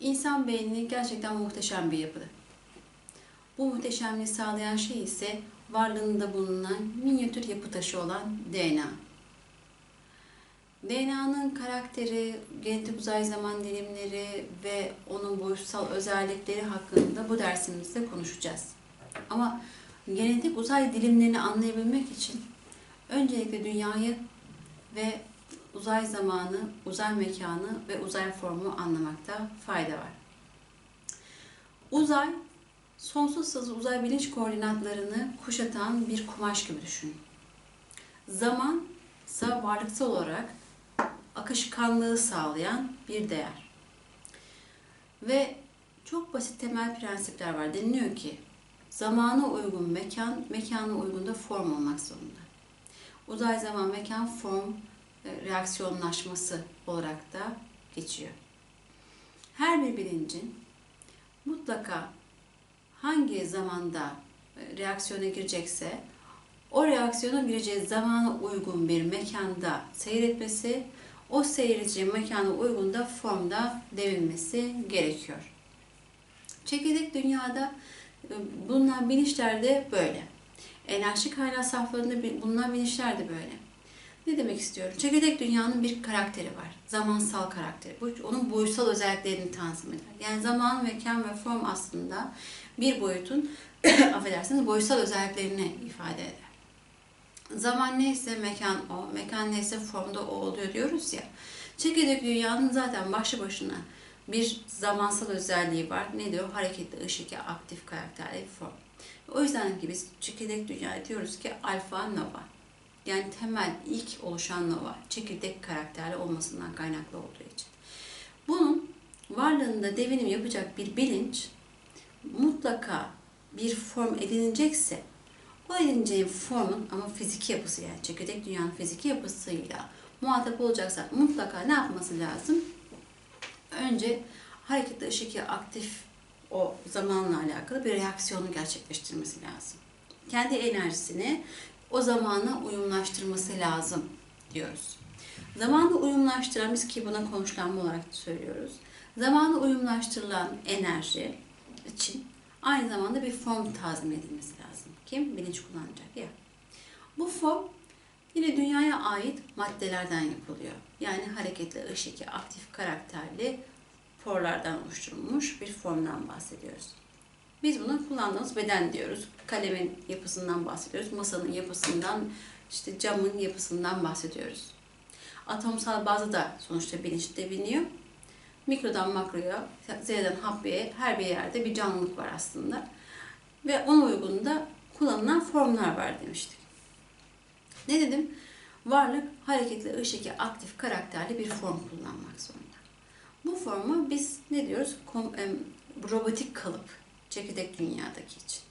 İnsan beyni gerçekten muhteşem bir yapı. Bu muhteşemliği sağlayan şey ise varlığında bulunan minyatür yapı taşı olan DNA. DNA'nın karakteri, genetik uzay zaman dilimleri ve onun boyutsal özellikleri hakkında bu dersimizde konuşacağız. Ama genetik uzay dilimlerini anlayabilmek için öncelikle dünyayı ve uzay zamanı, uzay mekanı ve uzay formu anlamakta fayda var. Uzay, sonsuz sız uzay bilinç koordinatlarını kuşatan bir kumaş gibi düşünün. Zaman ise varlıksal olarak akışkanlığı sağlayan bir değer. Ve çok basit temel prensipler var. Deniliyor ki zamana uygun mekan, mekana uygun da form olmak zorunda. Uzay zaman mekan form reaksiyonlaşması olarak da geçiyor. Her bir bilincin mutlaka hangi zamanda e, reaksiyona girecekse o reaksiyona gireceği zamana uygun bir mekanda seyretmesi, o seyredeceği mekana uygun da formda devinmesi gerekiyor. Çekirdek dünyada e, bulunan bilinçler de böyle. Enerji kaynağı saflarında bulunan bilinçler de böyle. Ne demek istiyorum? Çekirdek dünyanın bir karakteri var. Zamansal karakteri. Bu onun boyutsal özelliklerini tanzim eder. Yani zaman, mekan ve form aslında bir boyutun affedersiniz boyutsal özelliklerini ifade eder. Zaman neyse mekan o, mekan neyse formda o oluyor diyoruz ya. Çekirdek dünyanın zaten başlı başına bir zamansal özelliği var. Ne diyor? Hareketli, ışık, aktif karakterli form. O yüzden ki biz çekirdek dünya diyoruz ki alfa nova. Yani temel ilk oluşan nova çekirdek karakterli olmasından kaynaklı olduğu için. Bunun varlığında devinim yapacak bir bilinç mutlaka bir form edinilecekse o edineceğin formun ama fiziki yapısı yani çekirdek dünyanın fiziki yapısıyla muhatap olacaksa mutlaka ne yapması lazım? Önce hareketli ışık ya aktif o zamanla alakalı bir reaksiyonu gerçekleştirmesi lazım. Kendi enerjisini o zamana uyumlaştırması lazım diyoruz. Zamanla uyumlaştıran, biz ki buna konuşlanma olarak söylüyoruz. Zamanla uyumlaştırılan enerji için aynı zamanda bir form tazmin edilmesi lazım. Kim? Bilinç kullanacak ya. Bu form yine dünyaya ait maddelerden yapılıyor. Yani hareketli, ışık, aktif karakterli porlardan oluşturulmuş bir formdan bahsediyoruz. Biz buna kullandığımız beden diyoruz. Kalemin yapısından bahsediyoruz. Masanın yapısından, işte camın yapısından bahsediyoruz. Atomsal bazı da sonuçta bilinçte biniyor. Mikrodan makroya, Z'den H'ye her bir yerde bir canlılık var aslında. Ve ona uygun da kullanılan formlar var demiştik. Ne dedim? Varlık hareketli, ışık, aktif, karakterli bir form kullanmak zorunda. Bu formu biz ne diyoruz? Kom, e, robotik kalıp, çekirdek dünyadaki için.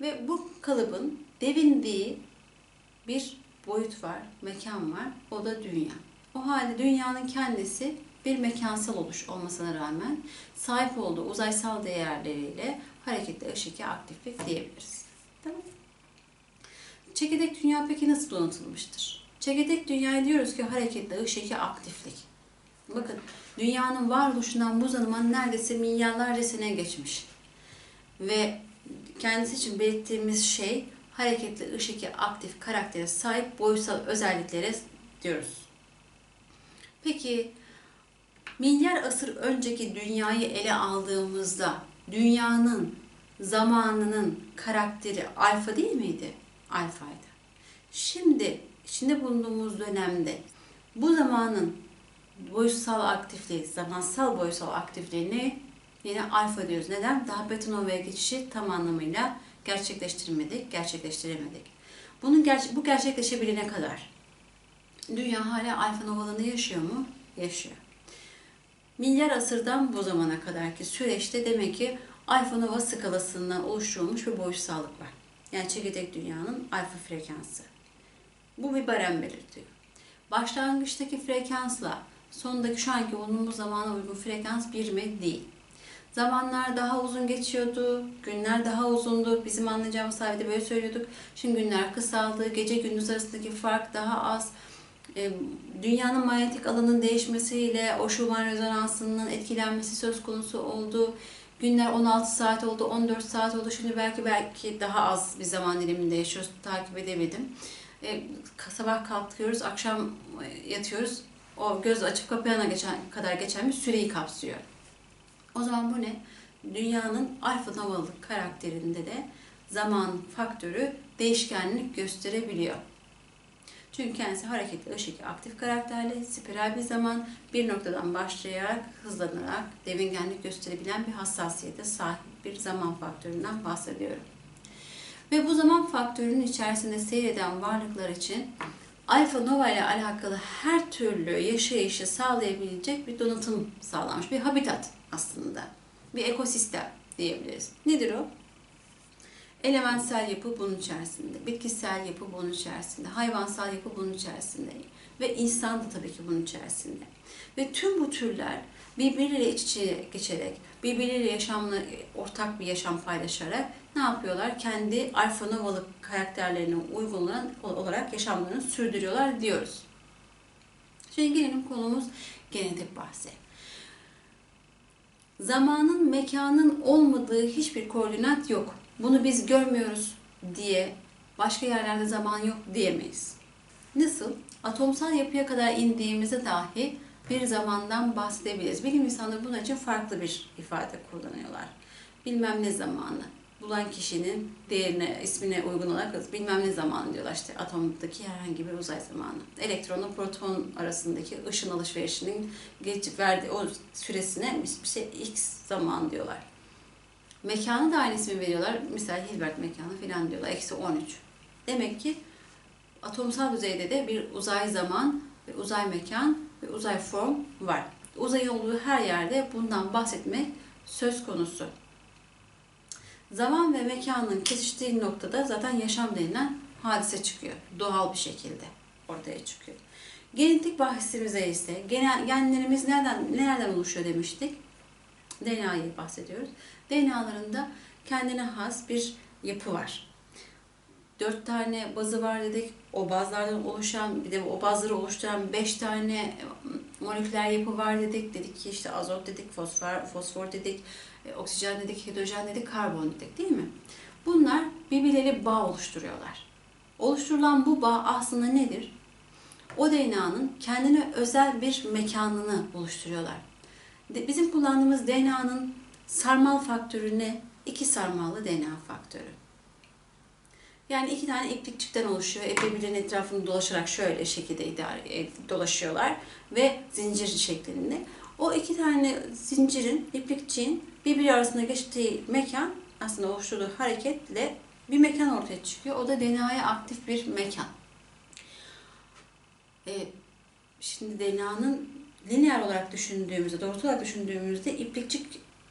Ve bu kalıbın devindiği bir boyut var, mekan var. O da dünya. O halde dünyanın kendisi bir mekansal oluş olmasına rağmen sahip olduğu uzaysal değerleriyle hareketli ışık aktiflik diyebiliriz. Tamam Çekirdek dünya peki nasıl donatılmıştır? Çekirdek dünyaya diyoruz ki hareketli ışık aktiflik. Bakın dünyanın varoluşundan bu zaman neredeyse milyarlarca sene geçmiş. Ve kendisi için belirttiğimiz şey hareketli ışık aktif karaktere sahip boyutsal özelliklere diyoruz. Peki milyar asır önceki dünyayı ele aldığımızda dünyanın zamanının karakteri alfa değil miydi? Alfaydı. Şimdi içinde bulunduğumuz dönemde bu zamanın boyutsal aktifliği, zamansal boyutsal aktifliği ne? Yine alfa diyoruz. Neden? Daha beta geçişi tam anlamıyla gerçekleştirmedik, gerçekleştiremedik. Bunun ger- bu gerçekleşebilene kadar dünya hala alfa novalarında yaşıyor mu? Yaşıyor. Milyar asırdan bu zamana kadarki süreçte demek ki alfa nova skalasından oluşturulmuş bir boyutsallık var. Yani çekirdek dünyanın alfa frekansı. Bu bir barem belirtiyor. Başlangıçtaki frekansla sondaki şu anki bulunduğumuz zamana uygun frekans bir mi? Değil. Zamanlar daha uzun geçiyordu, günler daha uzundu. Bizim anlayacağımız sayede böyle söylüyorduk. Şimdi günler kısaldı, gece gündüz arasındaki fark daha az. e, dünyanın manyetik alanının değişmesiyle o Schumann rezonansının etkilenmesi söz konusu oldu. Günler 16 saat oldu, 14 saat oldu. Şimdi belki belki daha az bir zaman diliminde yaşıyoruz. Takip edemedim. E, sabah kalkıyoruz, akşam e, yatıyoruz. O göz açıp kapayana geçen kadar geçen bir süreyi kapsıyor. O zaman bu ne? Dünyanın alfa novalık karakterinde de zaman faktörü değişkenlik gösterebiliyor. Çünkü kendisi hareketli, ışık, aktif karakterli, spiral bir zaman bir noktadan başlayarak, hızlanarak devingenlik gösterebilen bir hassasiyete sahip bir zaman faktöründen bahsediyorum. Ve bu zaman faktörünün içerisinde seyreden varlıklar için Alfa Nova ile alakalı her türlü yaşayışı sağlayabilecek bir donatım sağlanmış. Bir habitat aslında. Bir ekosistem diyebiliriz. Nedir o? Elementsel yapı bunun içerisinde, bitkisel yapı bunun içerisinde, hayvansal yapı bunun içerisinde ve insan da tabii ki bunun içerisinde. Ve tüm bu türler birbiriyle iç içe geçerek, birbiriyle yaşamla ortak bir yaşam paylaşarak ne yapıyorlar? Kendi alfa novalık karakterlerine uygun olarak yaşamlarını sürdürüyorlar diyoruz. Şimdi gelelim konumuz genetik bahsi. Zamanın, mekanın olmadığı hiçbir koordinat yok bunu biz görmüyoruz diye başka yerlerde zaman yok diyemeyiz. Nasıl? Atomsal yapıya kadar indiğimizde dahi bir zamandan bahsedebiliriz. Bilim insanları bunun için farklı bir ifade kullanıyorlar. Bilmem ne zamanı. Bulan kişinin değerine, ismine uygun olarak bilmem ne zamanı diyorlar. İşte atomdaki herhangi bir uzay zamanı. Elektronla proton arasındaki ışın alışverişinin geçip verdiği o süresine bir şey x zaman diyorlar. Mekanı da aynı ismi veriyorlar. Mesela Hilbert mekanı falan diyorlar. Eksi 13. Demek ki atomsal düzeyde de bir uzay zaman ve uzay mekan ve uzay form var. Uzayın olduğu her yerde bundan bahsetmek söz konusu. Zaman ve mekanın kesiştiği noktada zaten yaşam denilen hadise çıkıyor. Doğal bir şekilde ortaya çıkıyor. Genetik bahisimize ise genlerimiz nereden nereden oluşuyor demiştik. DNA'yı bahsediyoruz. DNA'larında kendine has bir yapı var. Dört tane bazı var dedik. O bazlardan oluşan, bir de o bazları oluşturan beş tane moleküler yapı var dedik. Dedik ki işte azot dedik, fosfor, fosfor dedik, e, oksijen dedik, hidrojen dedik, karbon dedik değil mi? Bunlar birbirleriyle bağ oluşturuyorlar. Oluşturulan bu bağ aslında nedir? O DNA'nın kendine özel bir mekanını oluşturuyorlar. Bizim kullandığımız DNA'nın sarmal faktörü ne? İki sarmallı DNA faktörü. Yani iki tane iplikçikten oluşuyor. E birbirinin etrafını dolaşarak şöyle şekilde idare, e, dolaşıyorlar ve zincir şeklinde. O iki tane zincirin, iplikçiğin birbiri arasında geçtiği mekan aslında oluşturduğu hareketle bir mekan ortaya çıkıyor. O da DNA'ya aktif bir mekan. E, şimdi DNA'nın lineer olarak düşündüğümüzde, doğrusal olarak düşündüğümüzde iplikçik,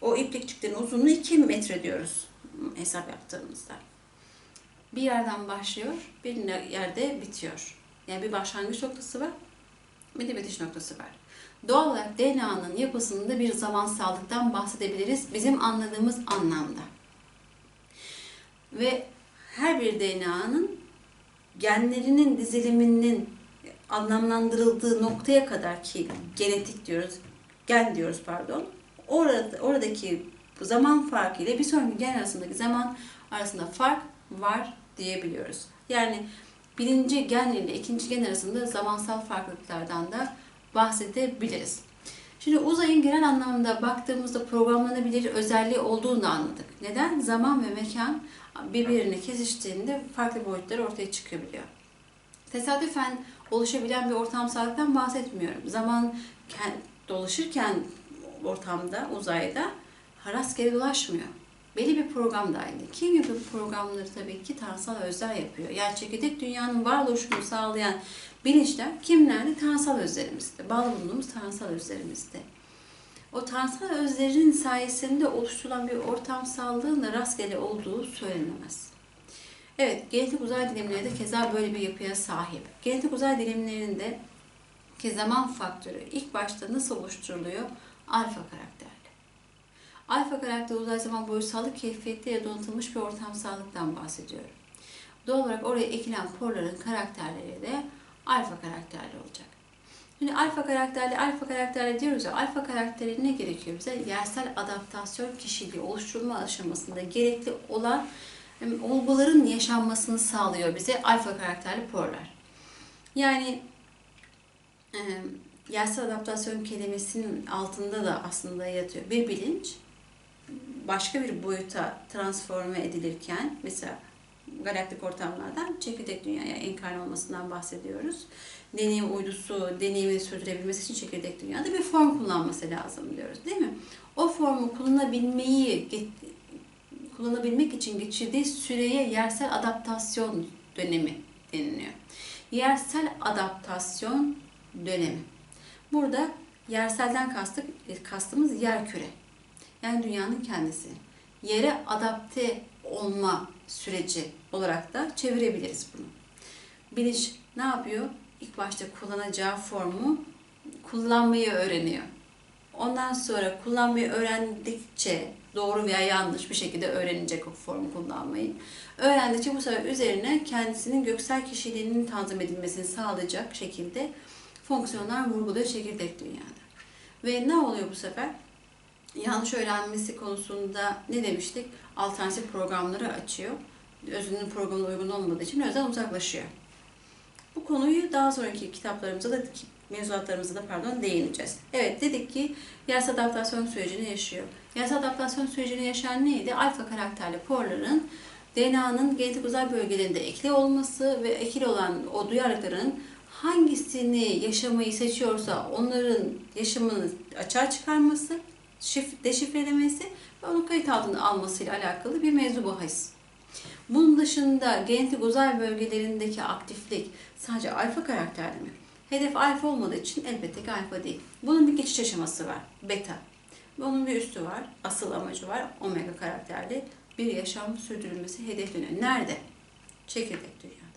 o iplikçiklerin uzunluğu 2 metre diyoruz hesap yaptığımızda. Bir yerden başlıyor, bir yerde bitiyor. Yani bir başlangıç noktası var, bir de bitiş noktası var. Doğal olarak DNA'nın yapısında bir zamansallıktan bahsedebiliriz bizim anladığımız anlamda. Ve her bir DNA'nın genlerinin diziliminin anlamlandırıldığı noktaya kadar ki genetik diyoruz, gen diyoruz pardon. Orada, oradaki zaman farkı ile bir sonraki gen arasındaki zaman arasında fark var diyebiliyoruz. Yani birinci gen ile ikinci gen arasında zamansal farklılıklardan da bahsedebiliriz. Şimdi uzayın genel anlamda baktığımızda programlanabilir özelliği olduğunu anladık. Neden? Zaman ve mekan birbirine kesiştiğinde farklı boyutlar ortaya çıkabiliyor. Tesadüfen oluşabilen bir ortamsallıktan bahsetmiyorum. Zaman dolaşırken ortamda, uzayda rastgele dolaşmıyor. Belli bir program dahilinde. Kim yapıyor bu programları tabii ki tanrısal özler yapıyor. Yani çekirdek dünyanın varoluşunu sağlayan bilinçler kimlerde? Tanrısal özlerimizde. Bağlı bulunduğumuz tanrısal özlerimizde. O tanrısal özlerin sayesinde oluşturulan bir ortamsallığın da rastgele olduğu söylenemez. Evet, genetik uzay dilimleri de keza böyle bir yapıya sahip. Genetik uzay dilimlerinde ki zaman faktörü ilk başta nasıl oluşturuluyor? Alfa karakterli. Alfa karakter uzay zaman boyusallık keyfiyetiyle donatılmış bir ortamsallıktan bahsediyorum. Doğal olarak oraya ekilen porların karakterleri de alfa karakterli olacak. Şimdi alfa karakterli, alfa karakterli diyoruz ya, alfa karakteri ne gerekiyor bize? Yersel adaptasyon kişiliği oluşturma aşamasında gerekli olan olguların yaşanmasını sağlıyor bize alfa karakterli porlar. Yani e, yersel adaptasyon kelimesinin altında da aslında yatıyor bir bilinç başka bir boyuta transforme edilirken mesela galaktik ortamlardan çekirdek dünyaya enkarne olmasından bahsediyoruz. Deneyim uydusu deneyimini sürdürebilmesi için çekirdek dünyada bir form kullanması lazım diyoruz değil mi? O formu kullanabilmeyi kullanabilmek için geçirdiği süreye yersel adaptasyon dönemi deniliyor. Yersel adaptasyon dönemi. Burada yerselden kastık, kastımız yer küre. Yani dünyanın kendisi. Yere adapte olma süreci olarak da çevirebiliriz bunu. Bilinç ne yapıyor? İlk başta kullanacağı formu kullanmayı öğreniyor. Ondan sonra kullanmayı öğrendikçe doğru veya yanlış bir şekilde öğrenecek o formu kullanmayı. Öğrendikçe bu sefer üzerine kendisinin göksel kişiliğinin tanzim edilmesini sağlayacak şekilde fonksiyonlar vurguluyor çekirdek dünyada. Ve ne oluyor bu sefer? Yanlış öğrenmesi konusunda ne demiştik? Alternatif programları açıyor. Özünün programına uygun olmadığı için özden uzaklaşıyor. Bu konuyu daha sonraki kitaplarımızda da mevzuatlarımızda da pardon değineceğiz. Evet dedik ki yersel adaptasyon sürecini yaşıyor. Yersel adaptasyon sürecini yaşayan neydi? Alfa karakterli porların DNA'nın genetik uzay bölgelerinde ekli olması ve ekli olan o duyarlılıkların hangisini yaşamayı seçiyorsa onların yaşamını açığa çıkarması, deşifrelemesi ve onu kayıt altına almasıyla alakalı bir mevzu bahis. Bunun dışında genetik uzay bölgelerindeki aktiflik sadece alfa karakterli mi? Hedef alfa olmadığı için elbette ki alfa değil. Bunun bir geçiş aşaması var. Beta. Ve onun bir üstü var. Asıl amacı var. Omega karakterli bir yaşam sürdürülmesi hedefleniyor. Nerede? Çekirdek dünyada.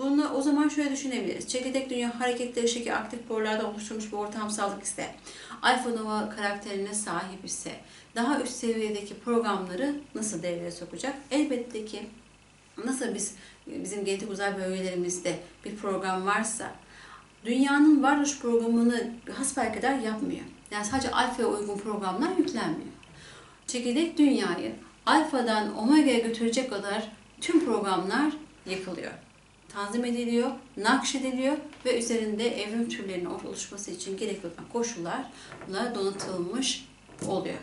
Bunu o zaman şöyle düşünebiliriz. Çekirdek dünya hareketleri şekli aktif porlarda oluşturmuş bir ortamsallık ise, alfa nova karakterine sahip ise, daha üst seviyedeki programları nasıl devreye sokacak? Elbette ki nasıl biz bizim genetik uzay bölgelerimizde bir program varsa dünyanın varoluş programını hasbelkader yapmıyor. Yani sadece alfaya uygun programlar yüklenmiyor. Çekirdek dünyayı alfadan omega'ya götürecek kadar tüm programlar yapılıyor. Tanzim ediliyor, nakşediliyor ve üzerinde evrim türlerinin oluşması için gerekli olan koşullarla donatılmış oluyor.